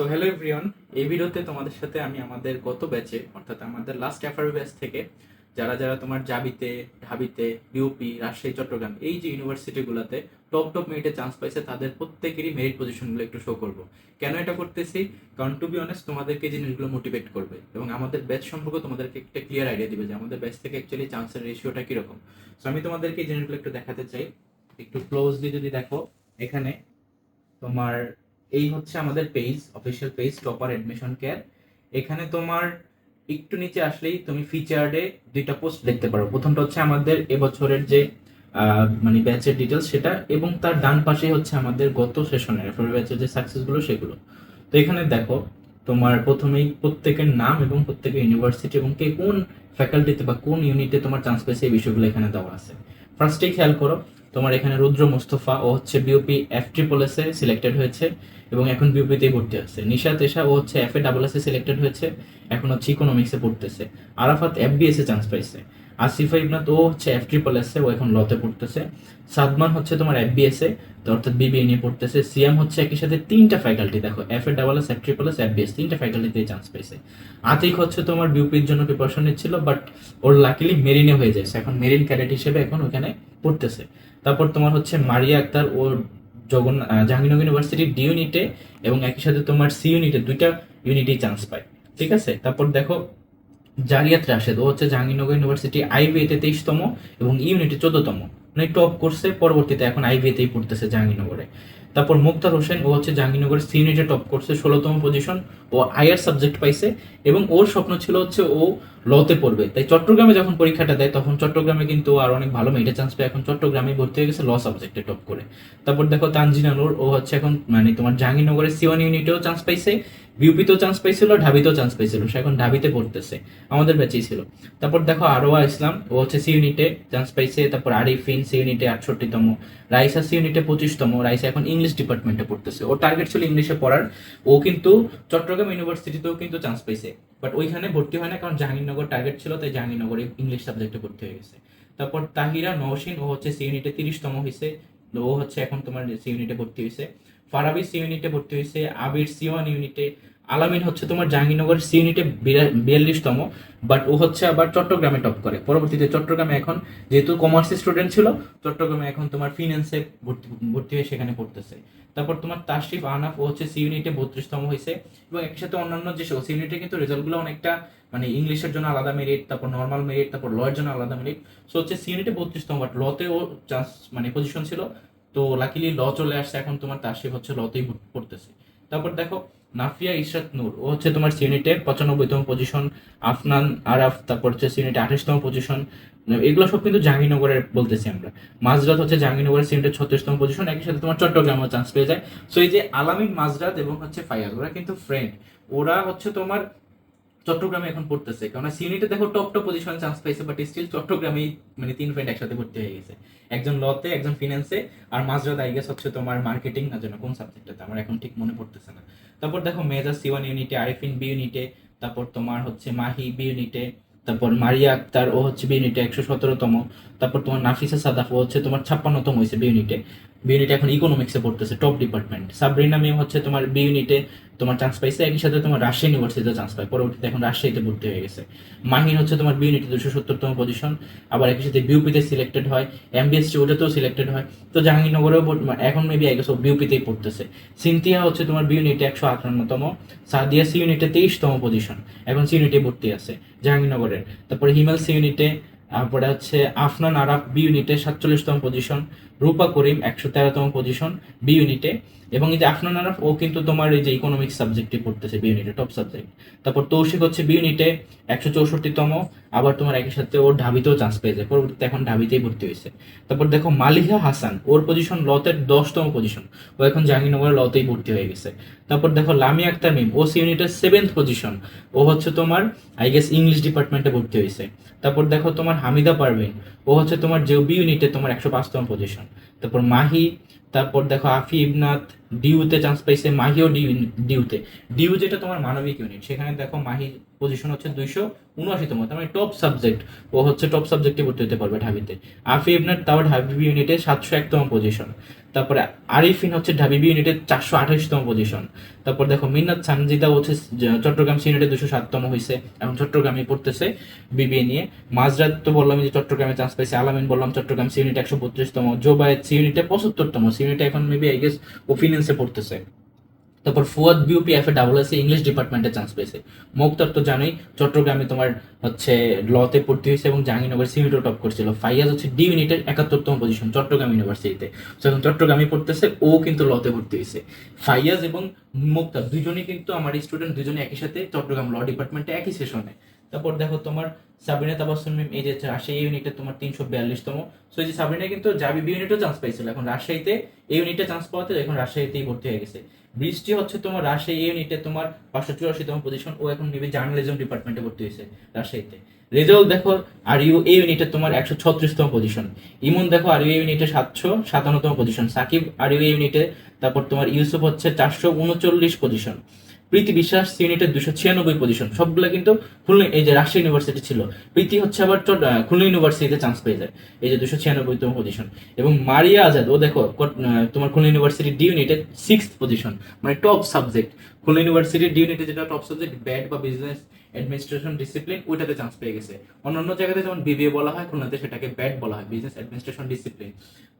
So hello everyone এই ভিডিওতে তোমাদের সাথে আমি আমাদের গত ব্যাচে অর্থাৎ আমাদের লাস্ট এফআর ব্যাচ থেকে, যারা যারা তোমার জাবিতে, ঢাবিতে ইউপি রাজশাহী, চট্টগ্রাম, এই যে ইউনিভার্সিটিগুলোতে টপ টপ মেরিটে চান্স পাইছে, তাদের প্রত্যেকেরই মেরিট পজিশনগুলো একটু শো করব। কেন এটা করতেছি? কারণ টু বি অনেস্ট তোমাদেরকে জিনিসগুলো মোটিভেট করবে এবং আমাদের ব্যাচ সম্পর্কে তোমাদেরকে একটা ক্লিয়ার আইডিয়া দিবে যে আমাদের ব্যাচ থেকে অ্যাকচুয়ালি চান্সের রেশিওটা কীরকম। সো আমি তোমাদেরকে এই জিনিসগুলো একটু দেখাতে চাই। একটু ক্লোজলি যদি দেখো, এখানে তোমার এই হচ্ছে আমাদের page official page topper admission care এখানে তোমার একটু নিচে আসলেই তুমি ফিচার্ডে দুইটা পোস্ট দেখতে পারো। প্রথমটা হচ্ছে আমাদের এবছরের যে মানে ব্যাচের ডিটেলস সেটা এবং তার ডান পাশে হচ্ছে আমাদের গত সেশনের ফেব্রুয়ারি ব্যাচের যে সাকসেসগুলো সেগুলো। তো এখানে দেখো, তোমার প্রথমেই প্রত্যেকের নাম এবং প্রত্যেকের ইউনিভার্সিটি এবং কে কোন ফ্যাকাল্টিতে বা কোন ইউনিটে তোমার চান্স পেয়েছে এই বিষয়গুলো এখানে দেওয়া আছে। ফার্স্টেই খেয়াল করো, তোমার এখানে রুদ্র মোস্তফা ও হচ্ছে BUP F triple S selected হয়েছে। এবং এখন বিউপিতেই ভর্তি হচ্ছে নিশা, তেশা ও হচ্ছে F A double S selected হয়েছে। এখন হচ্ছে ইকোনমিক্সে পড়তেছে। Arafat F B S A chance পাইছে। আসিফা, ইবনাত ও হচ্ছে এফ ট্রিপল এস ও এখন লতে পড়তেছে। সাদমান হচ্ছে তোমার এফ এ অর্থাৎ বিবিএ নিয়ে পড়তেছে। সিএম হচ্ছে একই সাথে তিনটা ফ্যাকাল্টি দেখো F A double S F triple S F B S তিনটা ফ্যাকাল্টিতেই চান্স পাইছে। আতিক হচ্ছে তোমার বিউপির জন্য প্রিপারেশন নিচ্ছিল বাট ওর লাকিলি মেরিনে হয়ে যাচ্ছে এখন মেরিন ক্যাডেট হিসেবে এখন ওখানে পড়তেছে। তারপর তোমার হচ্ছে মারিয়া আক্তার ও জগন্নাথ জাহাঙ্গীরনগর ইউনিভার্সিটির ডি ইউনিটে এবং একই সাথে তোমার সি ইউনিটে দুইটা ইউনিটেই চান্স পায়। ঠিক আছে? তারপর দেখো জারিয়াত রাশেদ, ও হচ্ছে জাহাঙ্গীরনগর ইউনিভার্সিটি আইবিএতে তেইশতম এবং ইউনিটে চোদ্দতম। মানে টপ করছে পরবর্তীতে এখন আইবিএতেই পড়তেছে জাহাঙ্গীরনগরে। তারপর মুক্তার হোসেন, ও হচ্ছে জাহাঙ্গীরনগরের সি ইউনিটে টপ করছে ষোলোতম পজিশন ও আয়ার সাবজেক্ট পাইছে এবং ওর স্বপ্ন ছিল হচ্ছে ও লতে পড়বে। তাই চট্টগ্রামে যখন পরীক্ষাটা দেয়, তখন চট্টগ্রামে কিন্তু আর অনেক ভালো মেয়েটা চান্স পায় এখন চট্টগ্রামে ভর্তি হয়ে গেছে ল সাবজেক্টে টপ করে। তারপর দেখো তানজিনা নূর, ও হচ্ছে এখন মানে তোমার জাহাঙ্গীরনগরের সিওয়ান ইউনিটেও চান্স পাইছে বিউপিতেও চান্স পাইছিল ঢাবিতেও চান্স পাইছিল, সে এখন ঢাবিতে পড়তেছে, আমাদের ব্যাচেই ছিল। তারপর দেখো আরোয়া ইসলাম, ও হচ্ছে সি ইউনিটে চান্স পাইছে, তারপর আরিফিন সি ইউনিটে আটষট্টিতম, রাইসা সি ইউনিটে পঁচিশতম, রাইসা এখন ইংলিশ ডিপার্টমেন্টে পড়তেছে। ওর টার্গেট ছিল ইংলিশে পড়ার, ও কিন্তু চট্টগ্রাম ইউনিভার্সিটিতেও কিন্তু চান্স পাইছে বাট ওইখানে ভর্তি হয় না, কারণ জাহাঙ্গীরনগর টার্গেট ছিল, তাই জাহাঙ্গীরনগরে ইংলিশ সাবজেক্টে ভর্তি হয়ে গেছে। তারপর তাহিরা, নওশিন, ও হচ্ছে সি ইউনিটে তিরিশতম হয়েছে ও হচ্ছে এখন তোমার সি ইউনিটে ভর্তি হয়েছে ফারাবি সি ইউনিটে ভর্তি হয়েছে, আবির সি ওয়ান ইউনিটে। আলামিন হচ্ছে তোমার জাহাঙ্গীরনগরের সি ইউনিটে বিয়াল্লিশতম বাট ও হচ্ছে আবার চট্টগ্রামে টপ করে। পরবর্তীতে চট্টগ্রামে এখন যেহেতু কমার্সের স্টুডেন্ট ছিল, চট্টগ্রামে এখন তোমার ফিনান্সে ভর্তি ভর্তি হয়ে সেখানে পড়তেছে। তারপর তোমার তাশরিফ আনাফ ও হচ্ছে সি ইউনিটে বত্রিশতম হয়েছে, এবং একই সাথে অন্যান্য যে সি ইউনিটে কিন্তু রেজাল্টগুলো অনেকটা মানে ইংলিশের জন্য আলাদা মেরিট তারপর নর্মাল মেরিট তারপর লয়ের জন্য আলাদা মেরিট সো হচ্ছে সি ইউনিটে বত্রিশতম বাট লতে ও চান্স মানে পজিশন ছিল। তো লাকিলি ল চলে আসছে, এখন তোমার তাশরিফ হচ্ছে লতেই পড়তেছে। তারপর দেখো, নাফিয়া ইশরাত নূর, ও হচ্ছে তোমার সিউনিটে পঁচানব্বইতম পজিশন আফনান আরাফ, তারপর হচ্ছে সিউনিটে আঠাশতম পজিশন এগুলো সব কিন্তু জাহাঙ্গীরনগরের বলতেছি আমরা। মাজরাত হচ্ছে জাহাঙ্গীরনগরের সিউনিটে ছত্রিশতম পজিশন একই সাথে তোমার চট্টগ্রামেও চান্স পেয়ে যায়। সো এই যে আলামিন মাজরাত এবং হচ্ছে ফায়াজ, ওরা কিন্তু ফ্রেন্ড ওরা হচ্ছে তোমার চট্টগ্রামে এখন পড়তেছে। কারণ সিউনিটে দেখো টপ টপ পজিশন চান্স পাইছে বাট স্টিল চট্টগ্রামেই মানে তিন ফ্রেন্ড একসাথে ভর্তি হয়ে গেছে। একজন লতে একজন ফিনান্সে আর মাঝরাত আই গেস হচ্ছে তোমার মার্কেটিং না যেন কোন সাবজেক্টটাতে আমার এখন ঠিক মনে পড়তেছে না। তারপর দেখো মেজা সিওয়ান ইউনিটে আরিফিন বি ইউনিটে তারপর তোমার হচ্ছে মাহি বি ইউনিটে তারপর মারিয়া আক্তার, ও হচ্ছে বি ইউনিটে একশো সতেরোতম। তারপর তোমার নাফিসা সাদাফ, ও হচ্ছে তোমার ছাপ্পান্নতম হয়েছে বি ইউনিটে বি ইউনিটে এখন ইকোনমিক্সে পড়তেছে টপ ডিপার্টমেন্ট সাবরিনা মিম হচ্ছে তোমার বি ইউনিটে তোমার চান্স পাইছে, একই সাথে তোমার রাজশাহী ইউনিভার্সিটিতে চান্স পায়, পরবর্তীতে এখন রাজশাহীতে ভর্তি হয়ে গেছে। মাহিন হচ্ছে তোমার বি ইউনিটে দুশো সত্তরতম পজিশন আবার একই সাথে বিউপিতে সিলেক্টেড হয় এমবিএসটি ওটাতেও সিলেক্টেড হয়, তো জাহাঙ্গীরনগরেও এখন মেবি আই গেস বিউপিতেই পড়তেছে। সিনথিয়া হচ্ছে তোমার বি ইউনিটে একশো আটান্নতম সাদিয়া সি ইউনিটে তেইশতম পজিশন এখন সি ইউনিটে ভর্তি আছে জাহাঙ্গীরনগরের তারপরে হিমেল সি ইউনিটে তারপরে হচ্ছে আফনান আরাফ বি ইউনিটে সাতচল্লিশতম পজিশন রূপা করিম একশো তেরোতম পজিশন বি ইউনিটে এবং এই যে আফনান আরাফ, ও কিন্তু তোমার এই যে ইকোনমিক্স সাবজেক্টে পড়তেছে বি ইউনিটে টপ সাবজেক্ট তারপর তৌশিক হচ্ছে বি ইউনিটে একশো চৌষট্টিতম আবার তোমার একই সাথে ওর ঢাবিতেও চান্স পেয়ে যায়। পরবর্তীতে এখন ঢাবিতেই ভর্তি হয়েছে। তারপর দেখো মালিহা হাসান। ওর পজিশন লতের দশতম পজিশন ও এখন জাহাঙ্গীরনগরের লতেই ভর্তি হয়ে গেছে। তারপর দেখো লামি আক্তার মিম ও সি ইউনিটের সেভেন্থ পজিশন ও হচ্ছে তোমার আই গেস ইংলিশ ডিপার্টমেন্টে ভর্তি হয়েছে। তারপর দেখো তোমার হামিদা পারভিন। ও হচ্ছে তোমার যে বি ইউনিটে তোমার একশো পাঁচতম পজিশন তারপর মাহি তারপর দেখো আফি ইবনাথ ডিউতে চান্স পাইছে, মাহিও ডিউ, ডিউতে। ডিউ যেটা তোমার মানবিক ইউনিট সেখানে দেখো মাহি পজিশন হচ্ছে দুইশো উনআশিতম, তার মানে টপ সাবজেক্ট ও হচ্ছে টপ সাবজেক্টে ভর্তি হতে পারবে ঢাবিতে। আফি ইবনাথ তাও ঢাবি ইউনিটে সাতশো একতম পজিশন তারপরে আরিফিন হচ্ছে ঢাবিবি ইউনিটের চারশো আঠাশতম পজিশন তারপর দেখো মিন্নাত সানজিদা হচ্ছে চট্টগ্রাম ইউনিটে দুশো সাততম হয়েছে এখন চট্টগ্রামে পড়তেছে বিবিএ নিয়ে। মাঝরাত তো বললাম যে চট্টগ্রামে চান্স পাইছে, আলামিন বললাম চট্টগ্রাম ইউনিট একশো বত্রিশতম জোবায়েত ইউনিটে পঁচাত্তরতম ইউনিটে এখন মেবি আই গেস ও ফিনান্সে পড়তেছে। তারপর Fuad BUP F A double S English ডিপার্টমেন্টে চান্স পেয়েছে। মুক্তার তো জানোই, চট্টগ্রামে তোমার হচ্ছে লতে ভর্তি হয়েছে এবং জাহাঙ্গীরনগর সিমিটও টপ করছিল। ফাইয়াজ হচ্ছে ডি ইউনিটের একাত্তরতম পজিশন চট্টগ্রাম ইউনিভার্সিটিতে তো চট্টগ্রামে পড়তেছে, ও কিন্তু লতে ভর্তি হয়েছে। ফাইয়াজ এবং মুক্তার দুজনেই কিন্তু, আমার স্টুডেন্ট দুজনে একই সাথে চট্টগ্রাম ল ডিপার্টমেন্টে একই সেশনে তারপর দেখো তোমার সাবিনা তাবাসুম মিম, এই যে রাজশাহী ইউনিটে তোমার তিনশো বিয়াল্লিশতম। সো এই যে সাবিনা কিন্তু জাবি বি ইউনিটও চান্স পাইছিল। এখন রাজশাহীতে এই ইউনিটে চান্স পাওয়াতে এখন রাজশাহীতেই ভর্তি হয়ে গেছে। বৃষ্টি হচ্ছে তোমার রাজশাহী ইউনিটে তোমার পাঁচশো চুরাশিতম পজিশন ও এখন নেবে জার্নালিজম ডিপার্টমেন্টে ভর্তি হয়েছে রাজশাহীতে। রেজাল্ট দেখো, আর ইউ এই ইউনিটে তোমার একশো ছত্রিশতম পজিশন ইমন দেখো, আর ইউ ইউনিটে সাতশো সাতান্নতম পজিশন সাকিব, আর ইউ ইউনিটে তারপর তোমার ইউসুফ হচ্ছে চারশো উনচল্লিশ পজিশন প্রীতি বিশ্বাস ইউনিটের দুশো ছিয়ানব্বই পজিশন সবগুলো কিন্তু খুলনা, এই যে রাজশাহী ইউনিভার্সিটি ছিল। প্রীতি হচ্ছে আবার খুলনা ইউনিভার্সিটিতে চান্স পেয়ে যায়, এই যে দুশো ছিয়ানব্বইতম পজিশন এবং মারিয়া আজাদ, ও দেখো তোমার খুলনা ইউনিভার্সিটি ডি ইউনিটে সিক্স পজিশন মানে top subject Khulna university D ইউনিটে যেটা টপ সাবজেক্ট ব্যাড বা বিজনেস অ্যাডমিনিস্ট্রেশন ডিসিপ্লিন ওইটাতে চান্স পেয়ে গেছে। অন্যান্য জায়গাতে যেমন বিবিএ বলা হয়, খুলনাতে সেটাকে ব্যাড বলা হয় বিজনেস অ্যাডমিনিস্ট্রেশন ডিসিপ্লিন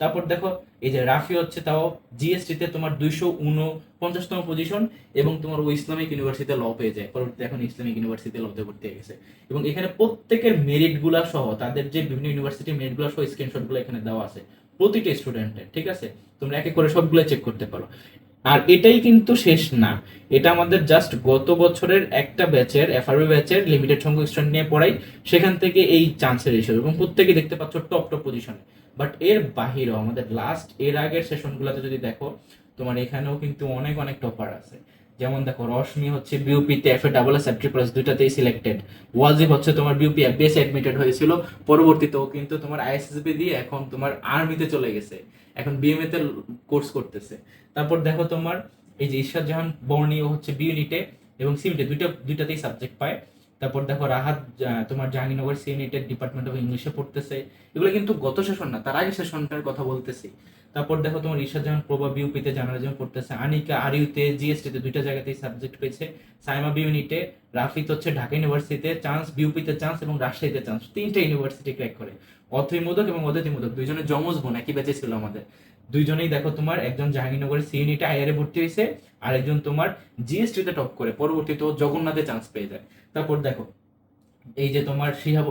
তারপর দেখো, এই যে রাফি হচ্ছে তাও জিএসটিতে তোমার দুইশো উনপঞ্চাশতম পজিশন এবং তোমার ও ইসলামিক ইউনিভার্সিটিতে ল পেয়ে যায়। পরবর্তীতে এখন ইসলামিক ইউনিভার্সিটিতে লতে ভর্তি হয়ে গেছে। এবং এখানে প্রত্যেকের মেরিটগুলা সহ, তাদের যে বিভিন্ন ইউনিভার্সিটি মেরিটগুলা সহ স্ক্রিনশটগুলো এখানে দেওয়া আছে প্রতিটি স্টুডেন্টের ঠিক আছে? তোমরা এক করে সবগুলো চেক করতে পারো। আর এটাই কিন্তু শেষ না। এটা আমাদের জাস্ট গত বছরের একটা ব্যাচের এফআরবি ব্যাচের লিমিটেড সংখ্যক স্টুডেন্ট নিয়ে পড়াই, সেখান থেকে এই চান্সের হিসেবে এবং প্রত্যেকে দেখতে পাচ্ছ টপ টপ পজিশনে বাট এর বাহিরেও আমাদের লাস্ট এর আগের সেশনগুলোতে যদি দেখো, তোমার এখানেও কিন্তু অনেক অনেক টপার আছে। যেমন দেখো, রশ্মি হচ্ছে বিউপিতে F A double S triple S দুইটাতেই selected Wajib হচ্ছে তোমার বিউপি এফবিএস অ্যাডমিটেড হয়েছিল, পরবর্তীতেও কিন্তু তোমার আইএসএসবি দিয়ে এখন তোমার আর্মিতে চলে গেছে। এখন বিএমএ তে কোর্স করতেছে। তারপর দেখো তোমার, এই যে ঈশ্বর জাহান বর্ণীয় হচ্ছে বি ইউনিটে এবং সিমিটে দুইটা দুইটাতেই সাবজেক্ট পায়। তারপর দেখো রাহাত তোমার জাহাঙ্গীরনগর সি ইউনিটের ডিপার্টমেন্ট অফ ইংলিশে পড়তেছে। এগুলো কিন্তু গত সেশন না, তার আগে সেশনটার কথা বলতেছি। তারপর দেখো তোমার ঈশা জাহান, প্রভা বিউপিতে জার্নালিজম পড়তেছে। আনিকা আরিউতে জিএসটিতে দুইটা জায়গাতেই সাবজেক্ট পেয়েছে। সাইমা বি ইউনিটে রাফিত হচ্ছে ঢাকা ইউনিভার্সিটিতে চান্স বিউপিতে চান্স এবং রাজশাহীতে চান্স। তিনটা ইউনিভার্সিটি ক্র্যাক করে। অথৈ মোদক এবং অদিতি মোদক দুইজনের যমজ বোন, একই ব্যাচে ছিল আমাদের। দুইজনেই দেখো তোমার একজন জাহাঙ্গীরনগরের সি ইউনিটে ভর্তি হয়েছে আর একজন তোমার জিএসটিতে টপ করে। পরবর্তীতে জগন্নাথে চান্স পেয়ে যায়। তারপর দেখো, এই যে তোমার শিহাব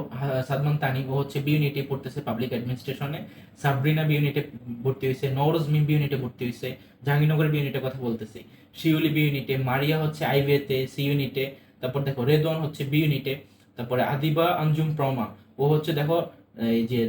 সাদমান তানি, ও হচ্ছে বি ইউনিটে পড়তেছে পাবলিক অ্যাডমিনিস্ট্রেশনে সাবরিনা বি ইউনিটে ভর্তি হয়েছে নওরোজ মিম বিউনিটে ভর্তি হয়েছে জাহাঙ্গীরনগর বি ইউনিটে কথা বলতেছি। শিউলি বি ইউনিটে মারিয়া হচ্ছে আইভিএতে সি ইউনিটে তারপর দেখো রেদওয়ান হচ্ছে বি ইউনিটে তারপরে আদিবা আঞ্জুম প্রমা ও হচ্ছে দেখো এই যে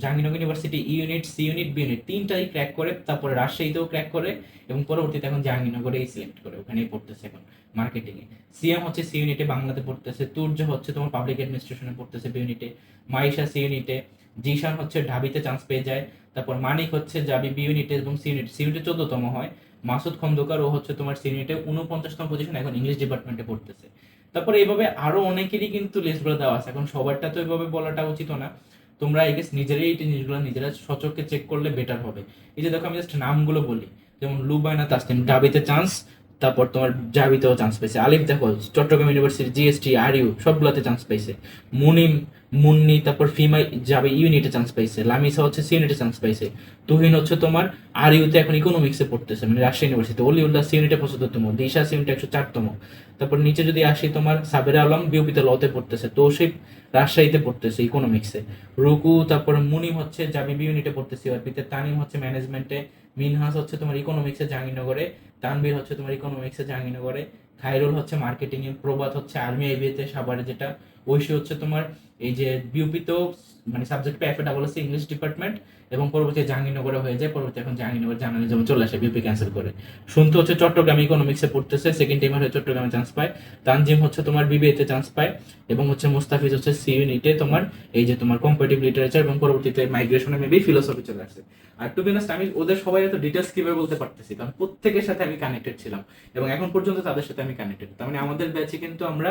Jahangirnagar university unit C unit B unit তিনটাই ক্র্যাক করে, তারপরে রাজশাহীতেও ক্র্যাক করে এবং পরবর্তীতে এখন জাহাঙ্গীরনগরেই সিলেক্ট করে, ওখানেই পড়তেছে এখন মার্কেটিংয়ে সিএম হচ্ছে সি ইউনিটে বাংলাতে পড়তেছে, তুর্য হচ্ছে তোমার পাবলিক অ্যাডমিনিস্ট্রেশনে পড়তেছে বি ইউনিটে মাইশা সি ইউনিটে জিশান হচ্ছে ঢাবিতে চান্স পেয়ে যায়, তারপর মানিক হচ্ছে যাবি বি ইউনিটে এবং সি ইউনিট সি ইউনিটে চোদ্দতম হয়, মাসুদ খন্দকার ও হচ্ছে তোমার সি ইউনিটে উনপঞ্চাশতম পজিশন এখন ইংলিশ ডিপার্টমেন্টে পড়তেছে। তারপরে এইভাবে আরও অনেকেরই কিন্তু লিস্টগুলো দেওয়া আছে, এখন সবারটা তো এইভাবে বলাটা উচিত না। তোমরা এই নিজেরাই এই জিনিসগুলো নিজেরা স্বচক্ষে চেক করলে বেটার হবে। এই যে দেখো, আমি জাস্ট নামগুলো বলি। যেমন, লুবায়না তাসনিম, ডাবিতে চান্স তারপর তোমার জাবিতেও চান্স পেয়েছে আলিফ, দেখো, চট্টগ্রাম ইউনিভার্সিটি জিএসটি আর ইউ সবগুলোতে চান্স পাইছে। মুনিম, মুন্নি, তারপর ফিমাই যাবে, ইউনিটে চান্স পাইছে। লামিসা হচ্ছে সি ইউনিটে চান্স পাইছে। তুহিন হচ্ছে তোমার আর ইউতে এখন ইকোনমিক্সে পড়তেছে মানে রাজশাহী ইউনিভার্সিটি অলিউল্লাহ সি ইউনিটে পঁচাত্তরতম, দিশা সি একশো চারতম। তারপর নিচে যদি আসি তোমার সাবের আলম বিউপিতে লতে পড়তেছে তো তৌশিফ রাজশাহীতে পড়তেছে ইকোনমিক্সে রুকু, তারপর মুনিম হচ্ছে জাবি বি ইউনিটে পড়তেছে ইউআরপিতে তানিম হচ্ছে ম্যানেজমেন্টে মিনহাস হচ্ছে তোমার ইকোনমিক্সে জাহাঙ্গীরনগরে তানবীর হচ্ছে তোমার ইকোনমিক্সে জাহাঙ্গীরনগরে খাইরুল হচ্ছে মার্কেটিং এ প্রবাদ হচ্ছে আর্মি আইবিএতে সাভারে যেটা, ঐশী হচ্ছে তোমার এই যে বিউপিতেও মানে সাবজেক্ট পেয়ে এফএ ডাবল ইংলিশ ডিপার্টমেন্ট এবং পরবর্তী জাহাঙ্গীরনগরে হয়ে যায়, পরবর্তী এখন জাহাঙ্গীরনগর জানালে যেমন চলে আসে বিউপি ক্যান্সেল করে। শুনতে হচ্ছে চট্টগ্রাম ইকোনমিক্সে পড়তেছে সেকেন্ড টাইমার হয়ে চট্টগ্রামে চান্স পায়। তানজিম হচ্ছে তোমার বিবিএতে চান্স পায় এবং হচ্ছে মুস্তাফিজ হচ্ছে সি ইউনিটে তোমার, এই যে তোমার কম্পারেটিভ লিটারেচার এবং পরবর্তীতে মাইগ্রেশনে মেবি ফিলোসফি চলে আসছে আর টু বিনাস্ট আমি ওদের সবাই এত ডিটেলস কীভাবে বলতে পারতেছি? কারণ প্রত্যেকের সাথে আমি কানেক্টেড ছিলাম এবং এখন পর্যন্ত তাদের সাথে আমি কানেক্টেড তার মানে আমাদের ব্যাচে কিন্তু আমরা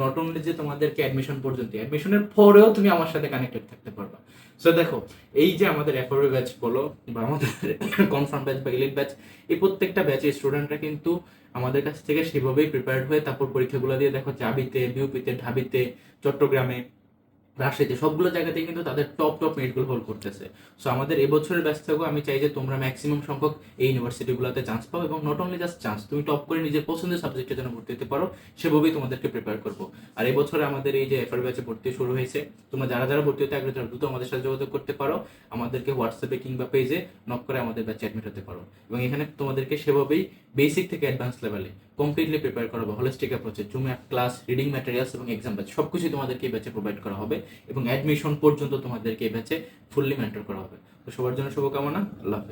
নট অনলি যে তোমাদেরকে অ্যাডমিশন পর্যন্ত অ্যাডমিশনের পরেও তুমি আমার সাথে কানেক্টেড থাকতে পারবা। সো দেখো, এই যে আমাদের এফআরবি ব্যাচ বলো, বা আমাদের কনফার্ম ব্যাচ বা ইলেট ব্যাচ এই প্রত্যেকটা ব্যাচের স্টুডেন্টরা কিন্তু আমাদের কাছ থেকে সেভাবেই প্রিপেয়ার্ড হয়ে তারপর পরীক্ষাগুলো দিয়ে দেখো চাবিতে বিউপিতে ঢাবিতে, চট্টগ্রামে রাজশাহীতে সবগুলো জায়গাতেই কিন্তু তাদের টপ টপ মেরিটগুলো হোল্ড করতেছে। সো আমাদের এবছরের ব্যাচ থেকেও আমি চাই যে তোমরা ম্যাক্সিমাম সংখ্যক এই ইউনিভার্সিটিগুলোতে চান্স পাও এবং নট অনলি জাস্ট চান্স তুমি টপ করে নিজের পছন্দের সাবজেক্টের জন্য ভর্তি হতে পারো সেভাবেই তোমাদেরকে প্রিপেয়ার করব। আর এবছরে আমাদের এই যে এফআর ব্যাচে ভর্তি শুরু হয়েছে। তোমরা যারা যারা ভর্তি হতে আগ্রহী দ্রুত আমাদের সাথে যোগাযোগ করতে পারো। আমাদেরকে হোয়াটসঅ্যাপে কিংবা পেজে নক করে আমাদের ব্যাচে অ্যাডমিট হতে পারো। এবং এখানে তোমাদেরকে সেভাবেই বেসিক থেকে অ্যাডভান্স লেভেলে কমপ্লিটলি প্রিপেয়ার করা হবে holistic অ্যাপ্রোচে zoom app class reading materials এবং এক্সাম সব কিছুই তোমাদেরকে এই ব্যাচে প্রোভাইড করা হবে এবং অ্যাডমিশন পর্যন্ত তোমাদেরকে এই ব্যাচে ফুললি মেন্টর করা হবে। তো সবার জন্য শুভকামনা, আল্লাহ হাফেজ।